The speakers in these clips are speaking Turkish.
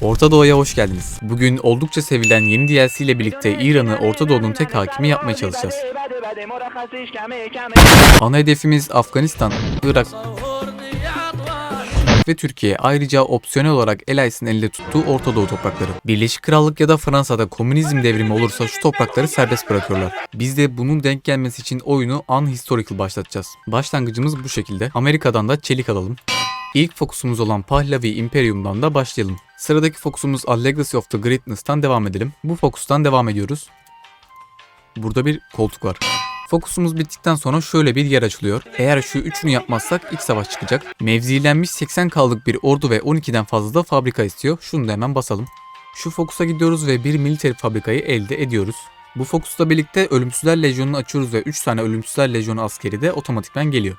Orta Doğu'ya hoş geldiniz. Bugün oldukça sevilen yeni DLC ile birlikte İran'ı Orta Doğu'nun tek hakimi yapmaya çalışacağız. Ana hedefimiz Afganistan, Irak ve Türkiye. Ayrıca opsiyonel olarak Elias'ın elinde tuttuğu Orta Doğu toprakları. Birleşik Krallık ya da Fransa'da komünizm devrimi olursa şu toprakları serbest bırakıyorlar. Biz de bunun denk gelmesi için oyunu unhistorical başlatacağız. Başlangıcımız bu şekilde. Amerika'dan da çelik alalım. İlk fokusumuz olan Pahlavi Imperium'dan da başlayalım. Sıradaki fokusumuz A Legacy of the Greatness'tan devam edelim. Bu fokustan devam ediyoruz. Burada bir koltuk var. Fokusumuz bittikten sonra şöyle bir yer açılıyor. Eğer şu üçünü yapmazsak iç savaş çıkacak. Mevzilenmiş 80 kaldık bir ordu ve 12'den fazla da fabrika istiyor. Şunu da hemen basalım. Şu fokusa gidiyoruz ve bir militer fabrikayı elde ediyoruz. Bu fokusla birlikte Ölümsüzler Lejyonu'nu açıyoruz ve 3 tane Ölümsüzler Lejyonu askeri de otomatikman geliyor.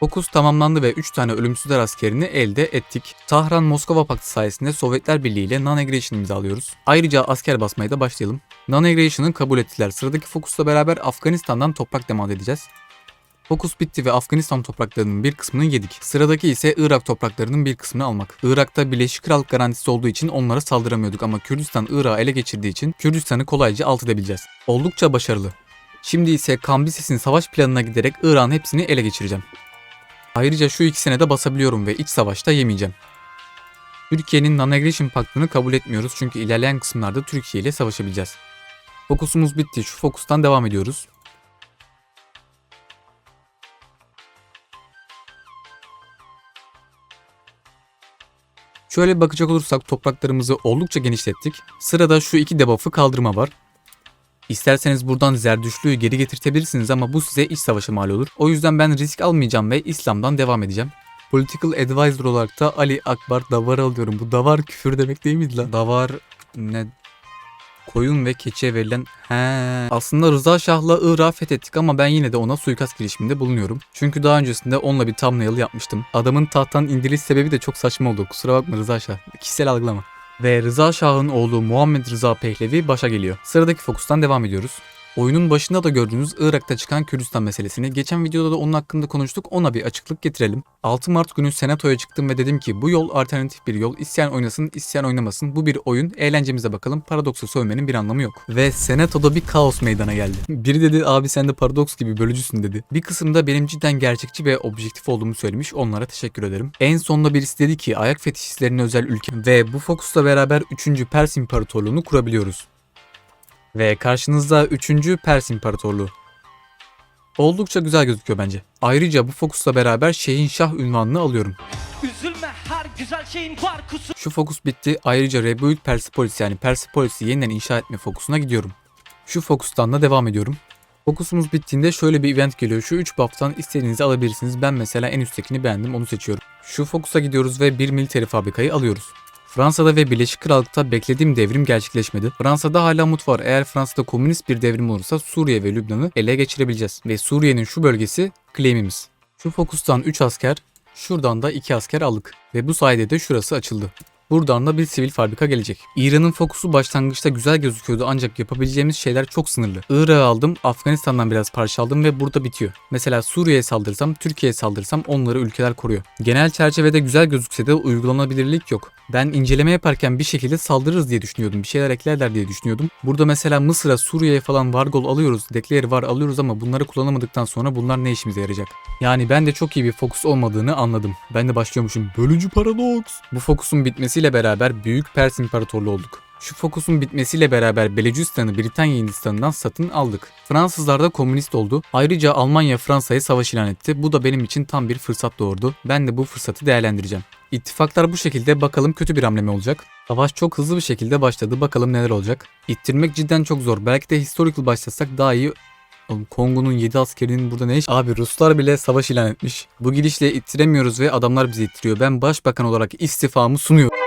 Fokus tamamlandı ve 3 tane ölümsüzler askerini elde ettik. Tahran-Moskova Paktı sayesinde Sovyetler Birliği ile non-aggression imzalıyoruz. Ayrıca asker basmaya da başlayalım. Non-aggression'ı kabul ettiler. Sıradaki Fokus'la beraber Afganistan'dan toprak demand edeceğiz. Fokus bitti ve Afganistan topraklarının bir kısmını yedik. Sıradaki ise Irak topraklarının bir kısmını almak. Irak'ta Birleşik Krallık garantisi olduğu için onlara saldıramıyorduk ama Kürdistan Irak'ı ele geçirdiği için Kürdistan'ı kolayca alt edebileceğiz. Oldukça başarılı. Şimdi ise Kambisis'in savaş planına giderek Irak'ın hepsini ele geçireceğim. Ayrıca şu ikisine de basabiliyorum ve iç savaşta yemeyeceğim. Türkiye'nin Non-Aggression Paktı'nı kabul etmiyoruz çünkü ilerleyen kısımlarda Türkiye ile savaşabileceğiz. Fokusumuz bitti. Şu fokustan devam ediyoruz. Şöyle bakacak olursak topraklarımızı oldukça genişlettik. Sırada şu iki debuff'ı kaldırma var. İsterseniz buradan zerdüşlüğü geri getirtebilirsiniz ama bu size iç savaşa mal olur. O yüzden ben risk almayacağım ve İslam'dan devam edeceğim. Political Advisor olarak da Ali Akbar Davar alıyorum. Bu davar küfür demek değil miydi lan? Davar ne? Koyun ve keçiye verilen... He. Aslında Rıza Şah'la Irak'ı fethettik ama ben yine de ona suikast girişiminde bulunuyorum. Çünkü daha öncesinde onunla bir thumbnail yapmıştım. Adamın tahttan indiriliş sebebi de çok saçma oldu. Kusura bakma Rıza Şah. Kişisel algılama. Ve Rıza Şah'ın oğlu Muhammed Rıza Pehlevi başa geliyor. Sıradaki fokustan devam ediyoruz. Oyunun başında da gördüğünüz Irak'ta çıkan Kürdistan meselesini geçen videoda da onun hakkında konuştuk ona bir açıklık getirelim. 6 Mart günü senatoya çıktım ve dedim ki bu yol alternatif bir yol. İsteyen oynasın, isteyen oynamasın. Bu bir oyun. Eğlencemize bakalım. Paradoksu sövmenin bir anlamı yok. Ve senatoda bir kaos meydana geldi. Biri dedi abi sen de paradoks gibi bölücüsün dedi. Bir kısımda benim cidden gerçekçi ve objektif olduğumu söylemiş. Onlara teşekkür ederim. En sonunda birisi dedi ki ayak fetişistlerine özel ülke ve bu fokusla beraber 3. Pers İmparatorluğunu kurabiliyoruz. Ve karşınızda 3. Pers İmparatorluğu. Oldukça güzel gözüküyor bence. Ayrıca bu fokusla beraber Şeyhin Şah ünvanını alıyorum. Üzülme her güzel şeyin var kusur. Şu fokus bitti. Ayrıca Rebuild Persepolis yani Persepolis'i yeniden inşa etme fokusuna gidiyorum. Şu fokustan da devam ediyorum. Fokusumuz bittiğinde şöyle bir event geliyor. Şu 3 buff'tan istediğinizi alabilirsiniz. Ben mesela en üsttekini beğendim onu seçiyorum. Şu fokusa gidiyoruz ve bir military fabrikayı alıyoruz. Fransa'da ve Birleşik Krallık'ta beklediğim devrim gerçekleşmedi. Fransa'da hala umut var. Eğer Fransa'da komünist bir devrim olursa Suriye ve Lübnan'ı ele geçirebileceğiz. Ve Suriye'nin şu bölgesi claim'imiz. Şu fokustan 3 asker, şuradan da 2 asker aldık. Ve bu sayede de şurası açıldı. Buradan da bir sivil fabrika gelecek. İran'ın fokusu başlangıçta güzel gözüküyordu ancak yapabileceğimiz şeyler çok sınırlı. Irak'ı aldım, Afganistan'dan biraz parça aldım ve burada bitiyor. Mesela Suriye'ye saldırsam, Türkiye'ye saldırsam onları ülkeler koruyor. Genel çerçevede güzel gözükse de uygulanabilirlik yok. Ben inceleme yaparken bir şekilde saldırırız diye düşünüyordum. Bir şeyler eklerler diye düşünüyordum. Burada mesela Mısır'a, Suriye'ye falan Vargol alıyoruz, Declare var alıyoruz ama bunları kullanamadıktan sonra bunlar ne işimize yarayacak? Yani ben de çok iyi bir fokus olmadığını anladım. Ben de başlıyormuşum. Bölücü paradoks. Bu fokusun bitmesiyle beraber Büyük Pers İmparatorluğu olduk. Şu fokusun bitmesiyle beraber Belucistan'ı Britanya Hindistan'dan satın aldık. Fransızlar da komünist oldu. Ayrıca Almanya Fransa'ya savaş ilan etti. Bu da benim için tam bir fırsat doğurdu. Ben de bu fırsatı değerlendireceğim. İttifaklar bu şekilde bakalım kötü bir hamle mi olacak? Savaş çok hızlı bir şekilde başladı. Bakalım neler olacak. İttirmek cidden çok zor. Belki de historical başlasak daha iyi Oğlum Kongo'nun 7 askerinin burada ne iş? Abi Ruslar bile savaş ilan etmiş. Bu gidişle ittiremiyoruz ve adamlar bizi ittiriyor. Ben başbakan olarak istifamı sunuyorum.